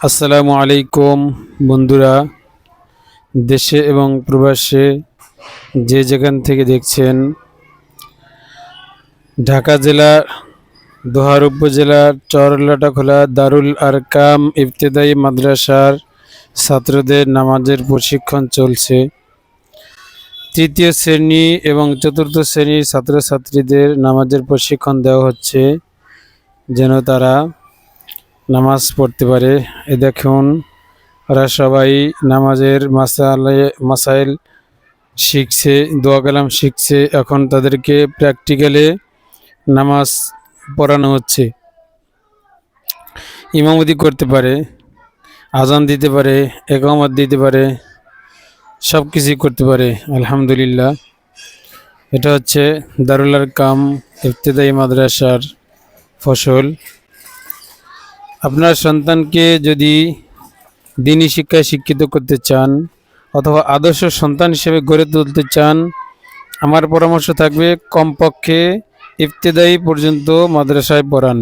আসসালামু আলাইকুম বন্ধুরা, দেশে এবং প্রবাসে যে যেখান থেকে দেখছেন, ঢাকা জেলার দোহার উপজেলার চরলাটাখোলা দারুল আরকাম ইবতেদায়ী মাদ্রাসার ছাত্রদের নামাজের প্রশিক্ষণ চলছে। তৃতীয় শ্রেণি এবং চতুর্থ শ্রেণির ছাত্রছাত্রীদের নামাজের প্রশিক্ষণ দেওয়া হচ্ছে, যেন তারা নামাজ পড়তে পারে। এ দেখুন, ওরা সবাই নামাজের মাসালে, মাসাইল শিখছে, দোয়া কালাম শিখছে। এখন তাদেরকে প্র্যাকটিক্যালে নামাজ পড়ানো হচ্ছে। ইমামতি করতে পারে, আজান দিতে পারে, একামত দিতে পারে সব কিছুই করতে পারে, আলহামদুলিল্লাহ। এটা হচ্ছে দারুলার কাম ইফতেদায়ী মাদ্রাসার ফসল। আপনার সন্তানকে যদি দিনী শিক্ষায় শিক্ষিত করতে চান অথবা আদর্শ সন্তান হিসেবে গড়ে তুলতে চান, আমার পরামর্শ থাকবে কমপক্ষে ইফতেদায়ী পর্যন্ত মাদ্রাসায় পড়ান।